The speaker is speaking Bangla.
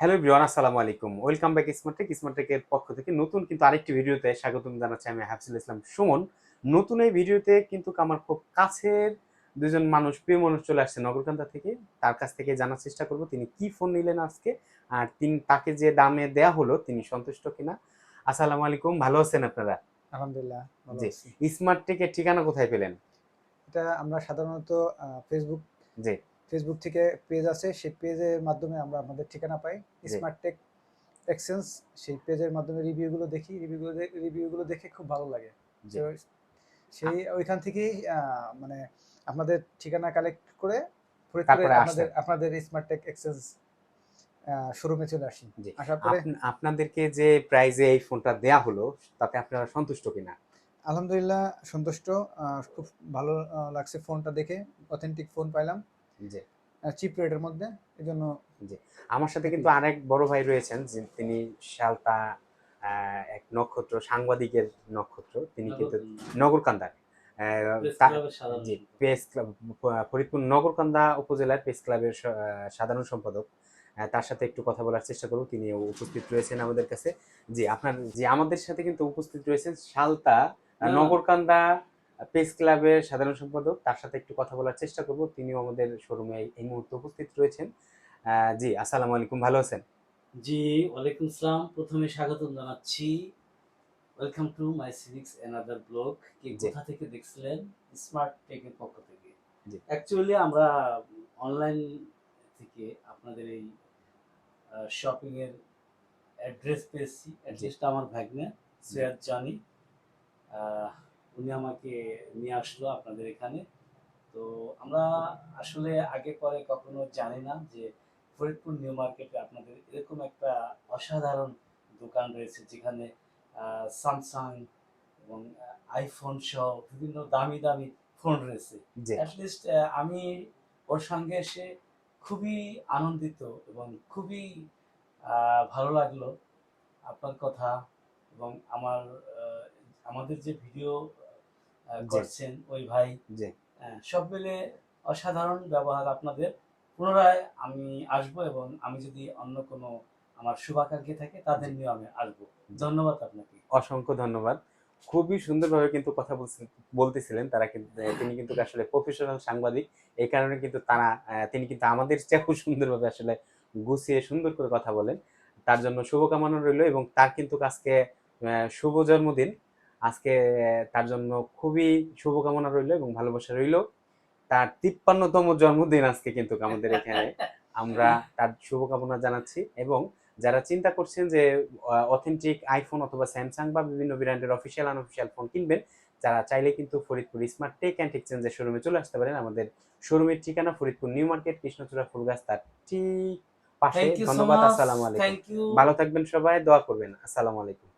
হ্যালো এভরিওয়ান আসসালামু আলাইকুম। ওয়েলকাম ব্যাক স্মার্টেক স্মার্টেকের পক্ষ থেকে নতুন কিন্তু আরেকটি ভিডিওতে স্বাগতম জানাচ্ছি আমি হাফিজুল ইসলাম সুমন। নতুন এই ভিডিওতে কিন্তু আমার খুব কাছের দুজন মানুষ প্রিয় মানুষ চলে আসছে নগরকান্দা থেকে। তার কাছ থেকে জানার চেষ্টা করব তিনি কি ফোন নিলেন আজকে আর তিনি তাকে যে দামে দেয়া হলো তিনি সন্তুষ্ট কিনা। আসসালামু আলাইকুম ভালো আছেন আপনারা? আলহামদুলিল্লাহ জি। আছি। স্মার্টেকের ঠিকানা কোথায় পেলেন? এটা আমরা সাধারণত ফেসবুক জি। ফেসবুক থেকে পেজ আছে সেই পেজের মাধ্যমে আমরা আমাদের ঠিকানা পাই। স্মার্ট টেক এক্সচেঞ্জ সেই পেজের মাধ্যমে রিভিউগুলো দেখি। রিভিউগুলো রিভিউগুলো দেখে খুব ভালো লাগে। সেই ওইখান থেকেই মানে আপনাদের ঠিকানা কালেক্ট করে আপনাদের আপনাদের স্মার্ট টেক এক্সচেঞ্জ শোরুমে চলে আসি। আসার পরে আপনাদেরকে যে প্রাইজে এই ফোনটা দেয়া হলো তাতে আপনারা সন্তুষ্ট কিনা? আলহামদুলিল্লাহ সন্তুষ্ট। খুব ভালো লাগছে ফোনটা দেখে। অথেন্টিক ফোন পাইলাম। জি। চিপ রেটের মধ্যে এই জন্য আমার সাথে কিন্তু আরেক বড় ভাই রয়েছেন তিনি শালতা এক নক্ষত্র সাংবাদিকের নক্ষত্র। তিনি কিন্তু নগরকান্দার। জি প্রেস ক্লাব ফরিদপুর নগরকান্দা উপজেলার প্রেস ক্লাবের আহ, সাধারণ সম্পাদক। আহ, তার সাথে একটু কথা বলার চেষ্টা করব তিনি উপস্থিত রয়েছেন আমাদের কাছে। জি আপনার জি আমাদের সাথে কিন্তু উপস্থিত রয়েছেন শালতা নগরকান্দা প্রেস ক্লাবের সাধারণ সম্পাদক তার সাথে একটু কথা বলার চেষ্টা করব। তিনিও আমাদের শোরুমে এই মুহূর্তে উপস্থিত রয়েছেন। জি আসসালামু আলাইকুম ভালো আছেন? জি ওয়ালাইকুম সালাম প্রথমে স্বাগতম জানাচ্ছি। Welcome to my civics another blog কি। কোথা থেকে দেখছিলেন? স্মার্ট টেকের পক্ষ থেকে। জি। অ্যাকচুয়ালি আমরা অনলাইন থেকে আপনাদের এই শপিং এর অ্যাড্রেস পেয়েছি। অ্যাড্রেসটা আমার ভাগ্নে সৈয়দ জানি উনি আমাকে নিয়ে আসলো আপনাদের এখানে তো আমরা আসলে আগে পরে কখনো জানি না যে ফরিদপুর নিউ মার্কেটে আপনাদের এরকম একটা অসাধারণ দোকান রয়েছে যেখানে স্যামসাং এবং আইফোন সহ বিভিন্ন দামি দামি ফোন রয়েছে অ্যাটলিস্ট আমি ওর সঙ্গে এসে খুবই আনন্দিত এবং খুবই ভালো লাগল আপনার কথা এবং আমার আমাদের যে ভিডিও। করছেন ওই ভাই। সব মিলে অসাধারণ ব্যবহার আপনাদের। পুনরায় আমি আসব এবং আমি যদি অন্য কোনো আমার শুভাকাঙ্ক্ষী থাকে তাদের নিয়ে আমি আসব। ধন্যবাদ আপনাকে। অসংখ্য ধন্যবাদ। খুবই সুন্দরভাবে কিন্তু কথা বলতেছিলেন তারা কিন্তু তিনি কিন্তু আসলে প্রফেশনাল সাংবাদিক। এই কারণে কিন্তু তারা তিনি কিন্তু আমাদের চেয়েও সুন্দরভাবে আসলে গুছিয়ে সুন্দর করে কথা বলেন। তার জন্য শুভকামনা রইল এবং তার কিন্তু আজকে শুভ জন্মদিন। আজকে তার জন্য খুবই শুভকামনা রইল এবং ভালোবাসা রইল। তার তিপ্পান্নতম জন্মদিন আজকে কিন্তু আমাদের এখানে। আমরা তার শুভকামনা জানাচ্ছি এবং যারা চিন্তা করছেন যে অথেন্টিক আইফোন অথবা স্যামসাং বা বিভিন্ন ব্র্যান্ডের অফিসিয়াল আনঅফিসিয়াল ফোন কিনবেন যারা চাইলে কিন্তু ফরিদপুর স্মার্ট টেক অ্যান্ড এক্সচেঞ্জের শোরুমে চলে আসতে পারেন। আমাদের শোরুমের ঠিকানা ফরিদপুর নিউ মার্কেট কৃষ্ণচূড়া ফুলগাছ তার ঠিক পাশে। ধন্যবাদ আসসালামু আলাইকুম। ভালো থাকবেন সবাই দোয়া করবেন। আসসালামু আলাইকুম।